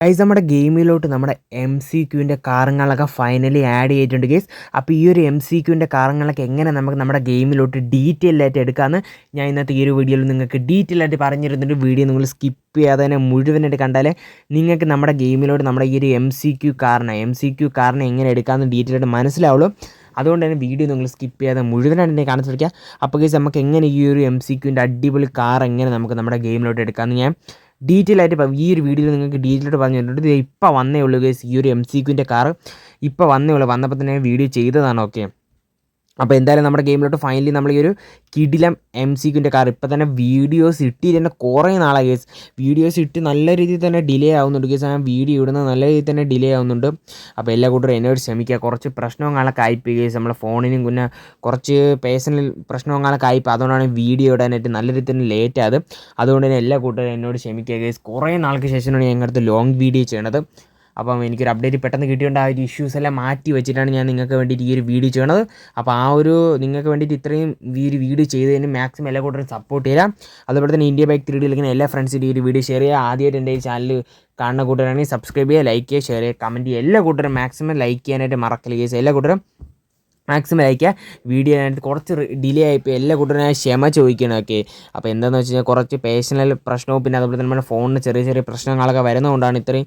Guys നമ്മുടെ ഗെയിമിലോട്ട് നമ്മുടെ എം സി ക്യൂവിന്റെ കാറുകളൊക്കെ ഫൈനലി ആഡ് ചെയ്തിട്ടുണ്ട് ഗൈസ് അപ്പോൾ ഈ ഒരു എം സി ക്യൂവിന്റെ കാറുകളൊക്കെ എങ്ങനെ നമുക്ക് നമ്മുടെ ഗെയിമിലോട്ട് ഡീറ്റെയിൽ ആയിട്ട് എടുക്കാമെന്ന് ഞാൻ ഇന്നത്തെ ഈ ഒരു വീഡിയോയിൽ നിങ്ങൾക്ക് ഡീറ്റെയിൽ ആയിട്ട് പറഞ്ഞിരുന്നൊരു വീഡിയോ നിങ്ങൾ സ്കിപ്പ് ചെയ്യാതെ തന്നെ മുഴുവനായിട്ട് കണ്ടാലേ നിങ്ങൾക്ക് നമ്മുടെ ഗെയിമിലോട്ട് നമ്മുടെ ഈ ഒരു എം സി ക്യൂ കാറിനെ എം സി ക്യൂ കാറിനെ എങ്ങനെ എടുക്കാമെന്ന് ഡീറ്റെയിൽ ആയിട്ട് മനസ്സിലാവുള്ളൂ. അതുകൊണ്ട് തന്നെ വീഡിയോ നിങ്ങൾ സ്കിപ്പ് ചെയ്യാതെ മുഴുവനായിട്ട് എന്നെ കാണാൻ ശ്രമിക്കുക അപ്പോൾ ഗൈസ് നമുക്ക് എങ്ങനെ ഈ ഒരു എം സി ക്യൂവിന്റെ അടിപൊളി കാർ എങ്ങനെ നമുക്ക് നമ്മുടെ ഗെയിമിലോട്ട് എടുക്കാമെന്ന് ഞാൻ ഡീറ്റെയിൽ ആയിട്ട് ഇപ്പം ഈ ഒരു വീഡിയോയിൽ നിങ്ങൾക്ക് ഡീറ്റെയിൽ ആയിട്ട് പറഞ്ഞു തന്നിട്ടുണ്ട്. ഇത് ഇപ്പോൾ വന്നേ ഉള്ളൂ ഗേസ് ഈ ഒരു എം സിക്വിന്റെ കാർ ഇപ്പോൾ വന്നേ ഉള്ളൂ. വന്നപ്പോൾ തന്നെ വീഡിയോ ചെയ്തതാണ്. ഓക്കെ അപ്പോൾ എന്തായാലും നമ്മുടെ ഗെയിമിലോട്ട് ഫൈനലി നമ്മൾ ഈ ഒരു കിടിലം എം സി ക്യൂന്റെ കാർ ഇപ്പോൾ തന്നെ വീഡിയോസ് ഇട്ടിട്ട് തന്നെ കുറേ നാളായി കേസ് വീഡിയോസ് ഇട്ട് നല്ല രീതിയിൽ തന്നെ ഡിലേ ആവുന്നുണ്ട് കേസ് ആ വീഡിയോ ഇടുന്നത് നല്ല രീതിയിൽ തന്നെ ഡിലേ ആവുന്നുണ്ട്. അപ്പോൾ എല്ലാ കൂട്ടരും എന്നോട് ക്ഷമിക്കുക കുറച്ച് പ്രശ്നങ്ങളൊക്കെ ആയിപ്പോയി കേസ് നമ്മുടെ ഫോണിനും പിന്നെ കുറച്ച് പേഴ്സണൽ പ്രശ്നങ്ങളൊക്കെ ആയിപ്പോൾ അതുകൊണ്ടാണ് വീഡിയോ ഇടാനായിട്ട് നല്ല രീതിയിൽ തന്നെ ലേറ്റ് ആയത്. അതുകൊണ്ട് തന്നെ എല്ലാ കൂട്ടരും എന്നോട് ക്ഷമിക്കുക കേസ് കുറേ നാൾക്ക് ശേഷമാണ് ഞാൻ അടുത്ത് ലോങ് വീഡിയോ ചെയ്യണത്. അപ്പം എനിക്കൊരു അപ്ഡേറ്റ് പെട്ടെന്ന് കിട്ടിയിട്ടുണ്ട് ആ ഒരു ഇഷ്യൂസ് എല്ലാം മാറ്റി വെച്ചിട്ടാണ് ഞാൻ നിങ്ങൾക്ക് വേണ്ടിയിട്ട് ഈ ഒരു വീഡിയോ ചെയ്യണത്. അപ്പോൾ ആ ഒരു നിങ്ങൾക്ക് വേണ്ടിയിട്ട് ഇത്രയും ഈ ഒരു വീഡിയോ ചെയ്തതിന് മാക്സിമം എല്ലാ കൂട്ടരും സപ്പോർട്ട് ചെയ്യാം അതുപോലെ തന്നെ ഇന്ത്യ ബൈക്ക് ത്രീ ഡിയിലിങ്ങനെ എല്ലാ ഫ്രണ്ട്സിന്റെ ഈ ഒരു വീഡിയോ ഷെയർ ചെയ്യുക. ആദ്യമായിട്ട് എന്റെ ഈ ചാനൽ കാണുന്ന കൂട്ടരാണെങ്കിൽ സബ്സ്ക്രൈബ് ചെയ്യുക ലൈക്ക് ചെയ്യുക ഷെയർ ചെയ്യുക കമന്റ് ചെയ്യുക. എല്ലാ കൂട്ടരും മാക്സിമം ലൈക്ക് ചെയ്യാനായിട്ട് മറക്കൽ കേസ് എല്ലാ കൂട്ടരും മാക്സിമം അയക്കുക വീഡിയോ ആയിട്ട് കുറച്ച് ഡിലേ ആയിപ്പോൾ എല്ലാ കൂട്ടരും ക്ഷമ ചോദിക്കണം ഓക്കെ അപ്പോൾ എന്താണെന്ന് വെച്ച് കഴിഞ്ഞാൽ കുറച്ച് പേഴ്സണൽ പ്രശ്നവും പിന്നെ അതുപോലെ തന്നെ നമ്മുടെ ഫോണിന് ചെറിയ ചെറിയ പ്രശ്നങ്ങളൊക്കെ വരുന്നതുകൊണ്ടാണ് ഇത്രയും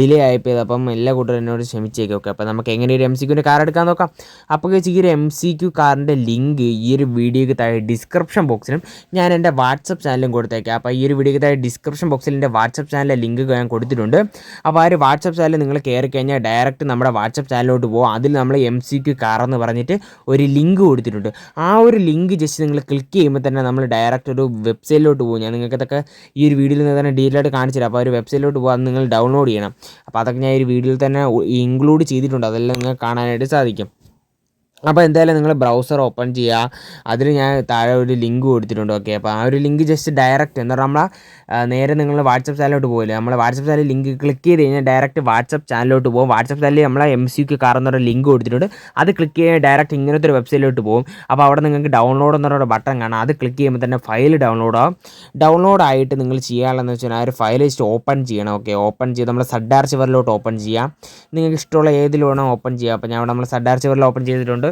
ഡിലേ ആയിപ്പോയത്. അപ്പം എല്ലാ കൂട്ടരും എന്നോട് ക്ഷമിച്ചേക്കും ഓക്കെ അപ്പോൾ നമുക്ക് എങ്ങനെ ഒരു എം സി ക്യൂന്റെ കാർ എടുക്കാൻ നോക്കാം. അപ്പോൾ ഈ ഒരു എം സി ക്യൂ കാറിന്റെ ലിങ്ക് ഈ ഒരു വീഡിയോയ്ക്ക് താഴെ ഡിസ്ക്രിപ്ഷൻ ബോക്സിലും ഞാൻ എന്റെ വാട്സപ്പ് ചാനലും കൊടുത്തേക്കാം. അപ്പോൾ ഈ ഒരു വീഡിയോയ്ക്ക് താഴെ ഡിസ്ക്രിപ്ഷൻ ബോക്സിൽ എന്റെ വാട്സപ്പ് ചാനലിലെ ലിങ്ക് ഞാൻ കൊടുത്തിട്ടുണ്ട്. അപ്പോൾ ആ ഒരു വാട്സപ്പ് ചാനൽ നിങ്ങൾ കയറി കഴിഞ്ഞാൽ ഡയറക്റ്റ് നമ്മുടെ വാട്സപ്പ് ചാനലിലോട്ട് പോകും അതിൽ നമ്മൾ എം സി ക്യൂ കാർ എന്ന് പറഞ്ഞ് പറഞ്ഞിട്ട് ഒരു ലിങ്ക് കൊടുത്തിട്ടുണ്ട്. ആ ഒരു ലിങ്ക് ജസ്റ്റ് നിങ്ങൾ ക്ലിക്ക് ചെയ്യുമ്പോൾ തന്നെ നമ്മൾ ഡയറക്റ്റ് ഒരു വെബ്സൈറ്റിലോട്ട് പോകും. ഞാൻ നിങ്ങൾക്ക് ഇതൊക്കെ ഈ ഒരു വീഡിയോയിൽ നിന്ന് തന്നെ ഡീറ്റെയിലായിട്ട് കാണിച്ചില്ല അപ്പോൾ ആ ഒരു വെബ്സൈറ്റിലോട്ട് പോകാൻ നിങ്ങൾ ഡൗൺലോഡ് ചെയ്യണം. അപ്പോൾ അതൊക്കെ ഞാൻ ഈ ഒരു വീഡിയോയിൽ തന്നെ ഇൻക്ലൂഡ് ചെയ്തിട്ടുണ്ട്. അതെല്ലാം നിങ്ങൾക്ക് കാണാനായിട്ട് സാധിക്കും. അപ്പോൾ എന്തായാലും നിങ്ങൾ ബ്രൗസർ ഓപ്പൺ ചെയ്യുക അതിൽ ഞാൻ താഴെ ഒരു ലിങ്ക് കൊടുത്തിട്ടുണ്ട് ഓക്കെ അപ്പോൾ ആ ഒരു ലിങ്ക് ജസ്റ്റ് ഡയറക്റ്റ് എന്ന് പറഞ്ഞാൽ നമ്മൾ നേരെ നിങ്ങൾ വാട്സപ്പ് ചാനലിലോട്ട് പോകില്ല നമ്മൾ വാട്സപ്പ് ചാനൽ ലിങ്ക് ക്ലിക്ക് ചെയ്ത് കഴിഞ്ഞാൽ ഡയറക്റ്റ് വാട്സപ്പ് ചാനലിലോട്ട് പോകും. വാട്സപ്പ് ചാനലിൽ നമ്മൾ എം സി ക്യു കാർ എന്നൊരു ലിങ്ക് കൊടുത്തിട്ടുണ്ട്. അത് ക്ലിക്ക് ചെയ്യാൻ ഡയറക്റ്റ് ഇങ്ങനത്തെ ഒരു വെബ്സൈറ്റിലോട്ട് പോകും. അപ്പോൾ അവിടെ നിങ്ങൾക്ക് ഡൗൺലോഡ് എന്നൊരു ബട്ടൺ കാണാം. അത് ക്ലിക്ക് ചെയ്യുമ്പോൾ തന്നെ ഫയൽ ഡൗൺലോഡ് ആവും. ഡൗൺലോഡ് ആയിട്ട് നിങ്ങൾ ചെയ്യാനുള്ളതെന്ന് വെച്ചാൽ ആ ഒരു ഫയൽ ജസ്റ്റ് ഓപ്പൺ ചെയ്യണം ഓക്കെ ഓപ്പൺ ചെയ്ത് നമ്മൾ സഡാർ ചിവറിലോട്ട് ഓപ്പൺ ചെയ്യാം. നിങ്ങൾക്ക് ഇഷ്ടമുള്ള ഏതിൽ വേണം ഓപ്പൺ ചെയ്യാം. അപ്പോൾ ഞാൻ അവിടെ നമ്മൾ സഡാർ ചിവറിൽ ഓപ്പൺ ചെയ്തിട്ടുണ്ട്.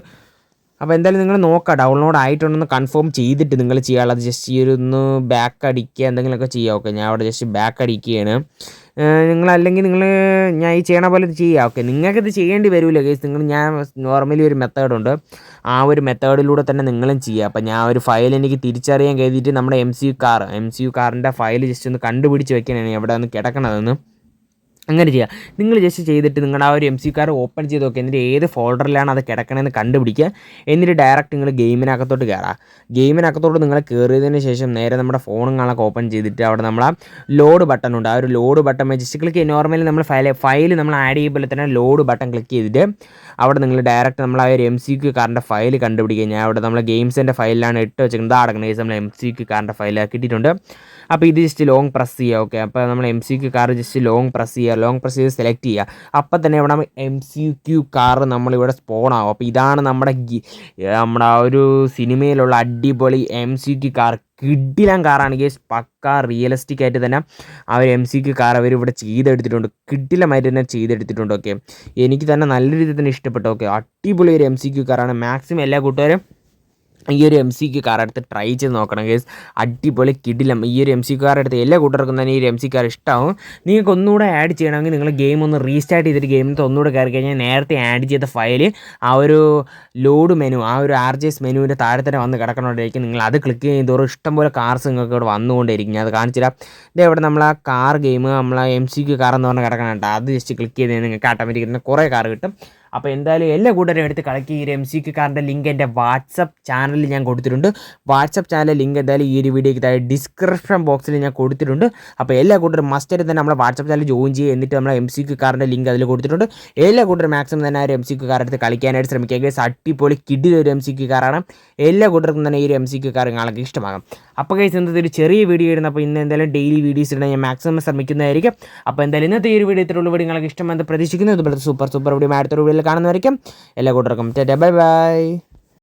അപ്പോൾ എന്തായാലും നിങ്ങൾ നോക്കുക ഡൗൺലോഡ് ആയിട്ടുണ്ടെന്ന് കൺഫേം ചെയ്തിട്ട് നിങ്ങൾ ചെയ്യാനുള്ളത് ജസ്റ്റ് ഈ ഒരു ഒന്ന് ബാക്ക് അടിക്കുക എന്തെങ്കിലുമൊക്കെ ചെയ്യുക ഓക്കെ ഞാൻ അവിടെ ജസ്റ്റ് ബാക്ക് അടിക്കുകയാണ്. നിങ്ങൾ അല്ലെങ്കിൽ നിങ്ങൾ ഞാൻ ഈ ചെയ്യണ പോലെ ചെയ്യുക ഓക്കെ നിങ്ങൾക്കിത് ചെയ്യേണ്ടി വരില്ല കേസ് നിങ്ങൾ ഞാൻ നോർമലി ഒരു മെത്തേഡുണ്ട് ആ ഒരു മെത്തേഡിലൂടെ തന്നെ നിങ്ങളും ചെയ്യുക അപ്പോൾ ഞാൻ ഒരു ഫയൽ എനിക്ക് തിരിച്ചറിയാൻ കരുതിയിട്ട് നമ്മുടെ M C U car M C U കാറിന്റെ ഫയൽ ജസ്റ്റ് ഒന്ന് കണ്ടുപിടിച്ച് വെക്കണേ. എവിടെ നിന്ന് കിടക്കണതെന്ന്. അങ്ങനെ ചെയ്യുക നിങ്ങൾ ജസ്റ്റ് ചെയ്തിട്ട് നിങ്ങളുടെ ആ ഒരു എം സി കാർ ഓപ്പൺ ചെയ്ത് നോക്കുക എന്നിട്ട് ഏത് ഫോൾഡറിലാണ് അത് കിടക്കണമെന്ന് കണ്ടുപിടിക്കുക. എന്നിട്ട് ഡയറക്റ്റ് നിങ്ങൾ ഗെയിമിനകത്തോട്ട് കയറുക ഗെയിമിനകത്തോട്ട് നിങ്ങൾ കയറിയതിന് ശേഷം നേരെ നമ്മുടെ ഫോണുകളൊക്കെ ഓപ്പൺ ചെയ്തിട്ട് അവിടെ നമ്മൾ ആ ലോഡ് ബട്ടൺ ഉണ്ട്. ആ ഒരു ലോഡ് ബട്ടൺ ജസ്റ്റ് ക്ലിക്ക് ചെയ്യുക നോർമലി നമ്മൾ ഫയൽ ഫയൽ നമ്മൾ ആഡ് ചെയ്യുമ്പോൾ തന്നെ ലോഡ് ബട്ടൺ ക്ലിക്ക് ചെയ്തിട്ട് അവിടെ നിങ്ങൾ ഡയറക്റ്റ് നമ്മൾ ആ ഒരു എം സി ക്യു കാറിന്റെ ഫയൽ കണ്ടുപിടിക്കുക. ഞാൻ അവിടെ നമ്മൾ ഗെയിംസിന്റെ ഫയലിലാണ് ഇട്ട് വെച്ചിരിക്കുന്നത്. അടങ്ങുന്ന നമ്മൾ എം സി ക്യു കാറിന്റെ ഫയൽ കിട്ടിയിട്ടുണ്ട് അപ്പോൾ ഇത് ജസ്റ്റ് ലോങ് പ്രസ് ചെയ്യുക. ഓക്കെ അപ്പോൾ നമ്മൾ M C Q car just long press ചെയ്യുക. ലോങ് പ്രസ് ചെയ്ത് സെലക്ട് ചെയ്യുക. അപ്പം തന്നെ ഇവിടെ എം സി ക്യു കാർ നമ്മളിവിടെ സ്പോൺ ആവും. അപ്പോൾ ഇതാണ് നമ്മുടെ നമ്മുടെ ആ ഒരു സിനിമയിലുള്ള അടിപൊളി എം സി ക്യു കാർ കിഡിലം കാറാണ് പക്ക റിയലിസ്റ്റിക് ആയിട്ട് തന്നെ അവർ എം ക്യു കാർ അവർ ഇവിടെ ചെയ്തെടുത്തിട്ടുണ്ട്. കിഡിലമായിട്ട് തന്നെ ചെയ്തെടുത്തിട്ടുണ്ട് ഓക്കെ എനിക്ക് തന്നെ നല്ല രീതിയിൽ തന്നെ ഇഷ്ടപ്പെട്ടു ഓക്കെ അടിപൊളി ഒരു എം സി ക്യു കാറാണ് മാക്സിമം എല്ലാ കൂട്ടുകാരും ഈ ഒരു എം സിക്ക് കാർ എടുത്ത് ട്രൈ ചെയ്ത് നോക്കണം ഗേസ് അടിപൊളി കിടിലം. ഈ ഒരു എം സി കാർ എടുത്ത് എല്ലാ കൂട്ടർക്കും തന്നെ ഈ ഒരു എം സി കാർ ഇഷ്ടമാവും നിങ്ങൾക്ക് ഒന്നുകൂടെ ആഡ് ചെയ്യണമെങ്കിൽ നിങ്ങൾ ഗെയിം ഒന്ന് റീസ്റ്റാർട്ട് ചെയ്തിട്ട് ഗെയിമിൽ ഒന്നുകൂടെ കയറി കഴിഞ്ഞാൽ നേരത്തെ ആഡ് ചെയ്ത ഫയൽ ആ ഒരു ലോഡ് മെനു ആ ഒരു ആർ ജി എസ് മെനുവിന്റെ താഴെ തന്നെ വന്ന് കിടക്കണോണ്ടായിരിക്കും നിങ്ങൾ അത് ക്ലിക്ക് ചെയ്യുന്നതോറും ഇഷ്ടംപോലെ കാർസ് നിങ്ങൾക്ക് ഇവിടെ വന്നുകൊണ്ടിരിക്കും. ഞാൻ അത് കാണിച്ചില്ല ഇതേ ഇവിടെ നമ്മൾ ആ കാർ ഗെയിം നമ്മൾ എം സിക്ക് കാർ എന്ന് പറഞ്ഞാൽ കിടക്കണം കേട്ടോ അത് ജസ്റ്റ് ക്ലിക്ക് ചെയ്ത് നിങ്ങൾക്ക് ഓട്ടോമാറ്റിക് കുറേ കാർ കിട്ടും. അപ്പോൾ എന്തായാലും എല്ലാ കൂട്ടരും എടുത്ത് കളക്ട് ഈ എം സി കാറിന്റെ ലിങ്ക് എന്റെ വാട്സപ്പ് ചാനലിൽ ഞാൻ കൊടുത്തിട്ടുണ്ട്. വാട്സപ്പ് ചാനലിലെ ലിങ്ക് എന്തായാലും ഈ ഒരു വീഡിയോയ്ക്ക് താഴെ ഡിസ്ക്രിപ്ഷൻ ബോക്സിൽ ഞാൻ കൊടുത്തിട്ടുണ്ട്. അപ്പോൾ എല്ലാ കൂട്ടരും മസ്റ്റായിട്ട് തന്നെ നമ്മുടെ വാട്സപ്പ് ചാനൽ ജോയിൻ ചെയ്യുക എന്നിട്ട് നമ്മുടെ എം സി കാറിന്റെ ലിങ്ക് അതിൽ കൊടുത്തിട്ടുണ്ട്. എല്ലാ കൂട്ടരും മാക്സിമം തന്നെ ആ ഒരു എം സി കാർ എടുത്ത് കളിക്കാനായിട്ട് ശ്രമിക്കുക ഗൈസ് അടിപൊളി കിഡിൽ ഒരു എം സി കാറാണ് എല്ലാ കൂട്ടർക്കും തന്നെ ഈ ഒരു എം സി കാർ നിങ്ങൾക്ക് ഇഷ്ടമാകും. അപ്പോൾ ഗൈസ് ഇന്നത്തെ ഒരു ചെറിയ വീഡിയോ ഇടുന്ന അപ്പോൾ ഇന്ന് എന്തായാലും ഡെയിലി വീഡിയോസ് ഇടാൻ ഞാൻ മാക്സിമം ശ്രമിക്കുന്നതായിരിക്കും. അപ്പോൾ എന്തായാലും ഇന്നത്തെ ഈ ഒരു വീഡിയോ ഇത്രയുള്ള വീഡിയോ നിങ്ങൾക്ക് ഇഷ്ടമെന്ന് പ്രതീക്ഷിക്കുന്നു. ഇതുപോലെ സൂപ്പർ സൂപ്പർ വീഡിയോ അടുത്തൊരു വീഡിയോയിൽ എല്ലാ കൂട്ടർക്കും. Bye bye.